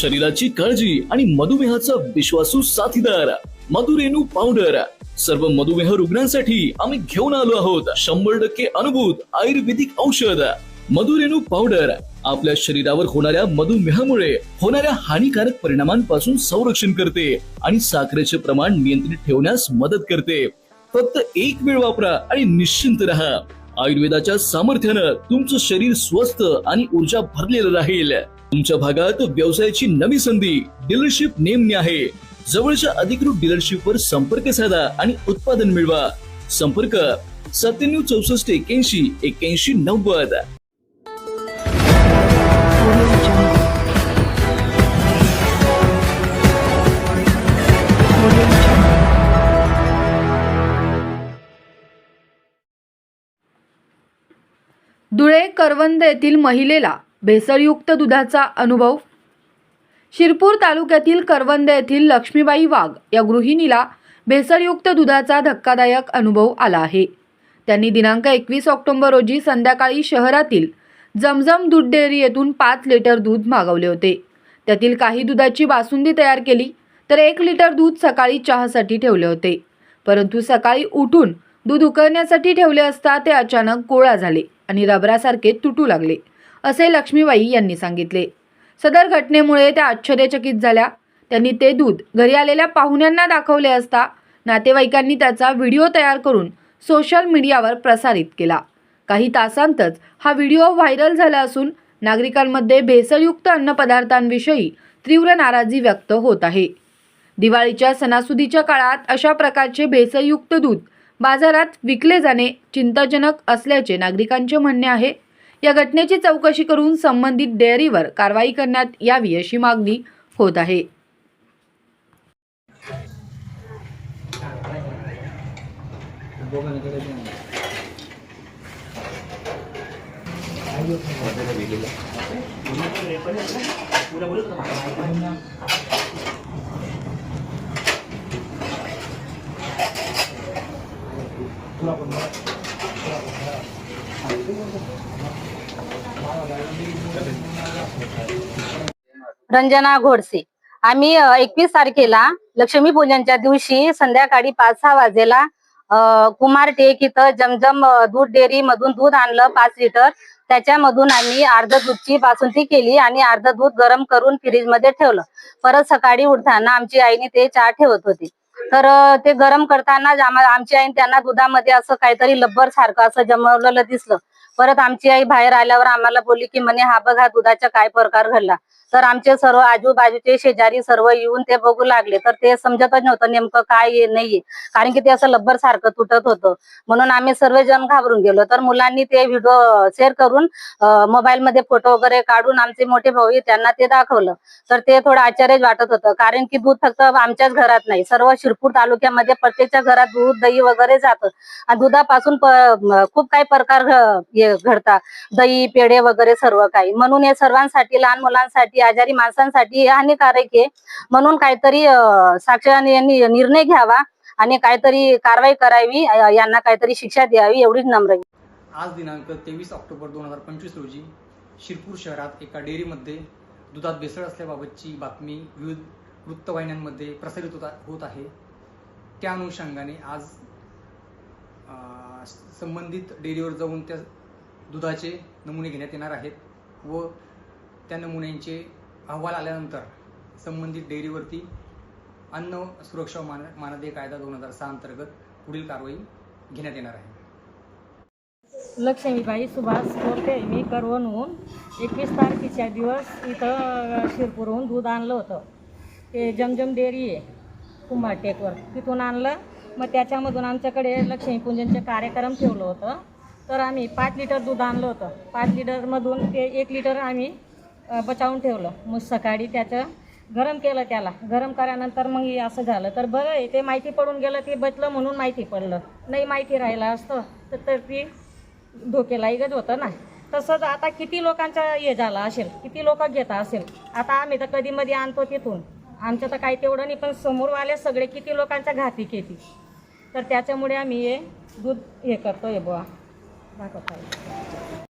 शरीराची काळजी आणि मधुमेहाचा विश्वासू साथीदार मधुरेणू पावडर. सर्व मधुमेह रुग्णांसाठी आम्ही घेऊन आलो आहोत. शंभर टक्के अनुभूत आयुर्वेदिक औषध. मधुरेणू पावडर. आपल्या शरीरावर होणाऱ्या मधुमेहामुळे होणाऱ्या हानिकारक परिणामांपासून संरक्षण करते आणि साखरेचे प्रमाण नियंत्रित ठेवण्यास मदत करते. फक्त एक वेळ वापरा आणि निश्चिंत राहा. आयुर्वेदाच्या सामर्थ्यानं तुमचं शरीर स्वस्थ आणि ऊर्जा भरलेलं राहील. तुमच्या भागात व्यवसायाची नवी संधी डीलरशिप नेमणे आहे. जवळच्या अधिकृत डीलरशिप वर संपर्क साधा आणि उत्पादन मिळवा. संपर्क सत्त्याण्णव चौसष्ट एक्याऐंशी एक्याऐंशी नव्वद. धुळे करवंद येथील महिलेला भेसळयुक्त दुधाचा अनुभव? शिरपूर तालुक्यातील करवंद येथील लक्ष्मीबाई वाघ या गृहिणीला भेसळयुक्त दुधाचा धक्कादायक अनुभव आला आहे. त्यांनी दिनांक एकवीस ऑक्टोबर रोजी संध्याकाळी शहरातील जमजम दूध डेअरी येथून पाच लिटर दूध मागवले होते. त्यातील काही दुधाची बासुंदी तयार केली तर एक लिटर दूध सकाळी चहासाठी ठेवले होते. परंतु सकाळी उठून दूध उकळण्यासाठी ठेवले असता ते अचानक गोळा झाले आणि रबरासारखे तुटू लागले. असे लक्ष्मीबाई यांनी सांगितले. सदर घटनेमुळे त्या आश्चर्यचकित झाल्या. त्यांनी ते दूध घरी आलेल्या पाहुण्यांना दाखवले असता नातेवाईकांनी त्याचा व्हिडिओ तयार करून सोशल मीडियावर प्रसारित केला. काही तासांतच हा व्हिडिओ व्हायरल झाला असून नागरिकांमध्ये भेसळयुक्त अन्नपदार्थांविषयी तीव्र नाराजी व्यक्त होत आहे. दिवाळीच्या सणासुदीच्या काळात अशा प्रकारचे भेसळयुक्त दूध बाजारात विकले जाणे चिंताजनक असल्याचे नागरिकांचे म्हणणे आहे. या घटनेची चौकशी करून संबंधित डेअरीवर कारवाई करण्यात यावी अशी मागणी होत आहे. रंजना घोडसे. आम्ही एकवीस तारखेला लक्ष्मी पूजनच्या दिवशी संध्याकाळी पाच सहा वाजेला कुमार टेक इथं जमजम दूध डेअरी मधून दूध आणलं पाच लिटर. त्याच्यामधून आम्ही अर्ध दूधची बासुंदी केली आणि अर्ध दूध गरम करून फ्रीजमध्ये ठेवलं. परत सकाळी उठताना आमची आईने ते चहा ठेवत होती. तर ते गरम करताना आमची आईने त्यांना दुधामध्ये असं काहीतरी लब्बर सारखं असं जमवलेलं दिसलं. परत आमची आई बाहेर आल्यावर आम्हाला बोलली की म्हणे हा बघा दुधाचा काय प्रकार घडला. तर आमचे सर्व आजूबाजूचे शेजारी सर्व येऊन ते बघू लागले. तर ते समजतच नव्हतं नेमकं काय नाहीये कारण की ते असं लब्बर सारखं तुटत होतं. म्हणून आम्ही सर्वजण घाबरून गेलो. तर मुलांनी ते व्हिडिओ शेअर करून मोबाईल मध्ये फोटो वगैरे काढून आमचे मोठे भाऊ त्यांना ते दाखवलं. तर ते थोडं आश्चर्यच वाटत होतं. कारण की दूध फक्त आमच्याच घरात नाही. सर्व शिरपूर तालुक्यामध्ये प्रत्येकच्या घरात दूध दही वगैरे जातं. आणि दुधापासून खूप काही प्रकार घडतात दही पेढे वगैरे सर्व काही. म्हणून हे सर्वांसाठी लहान मुलांसाठी आजारी माणसांसाठी हानिकारक आहे. म्हणून काहीतरी अं, यांनी निर्णय घ्यावा आणि काहीतरी कारवाई करावी यांना काहीतरी शिक्षा द्यावी एवढीच नम्र आज दिनांक तेवीस ऑक्टोबर दोन हजार पंचवीस रोजी शिरपूर शहरात एका डेअरीमध्ये दुधात भेसळ असल्याबाबतची बातमी विविध वृत्तवाहिन्यांमध्ये प्रसारित होता होत आहे. त्या अनुषंगाने आज संबंधित डेअरीवर जाऊन त्या दुधाचे नमुने घेण्यात येणार आहेत व त्या नमुन्यांचे अहवाल आल्यानंतर संबंधित डेअरीवरती अन्न सुरक्षा मान मानदे कायदा दोन हजार सहा अंतर्गत पुढील कारवाई घेण्यात येणार आहे. लक्ष्मीबाई सुभाष बोलते मी करवणहून एकवीस तारखेच्या दिवस इथं शिरपूरहून दूध आणलं होतं. ते जमजम डेअरी आहे कुंभारटेकवर तिथून आणलं. मग त्याच्यामधून आमच्याकडे लक्ष्मीपूजनचे कार्यक्रम ठेवलं होतं. तर आम्ही पाच लिटर दूध आणलं होतं. पाच लिटरमधून ते एक लिटर आम्ही बचावून ठेवलं. मग सकाळी त्याचं गरम केलं त्याला. गरम केल्यानंतर मग हे असं झालं. तर बरं आहे ते माहिती पडून गेलं ते बचलं म्हणून माहिती पडलं. नाही माहिती राहिलं असतं तर तर ती धोकेलायकच होतं ना. तसंच आता किती लोकांचा हे झाला असेल किती लोक घेता असेल आता आम्ही तर कधी मध्ये आणतो तिथून. आमचं तर काही तेवढं नाही पण समोरवाले सगळे किती लोकांच्या घाती किती तर त्याच्यामुळे आम्ही हे दूध हे करतो हे बुवा. 拉过来。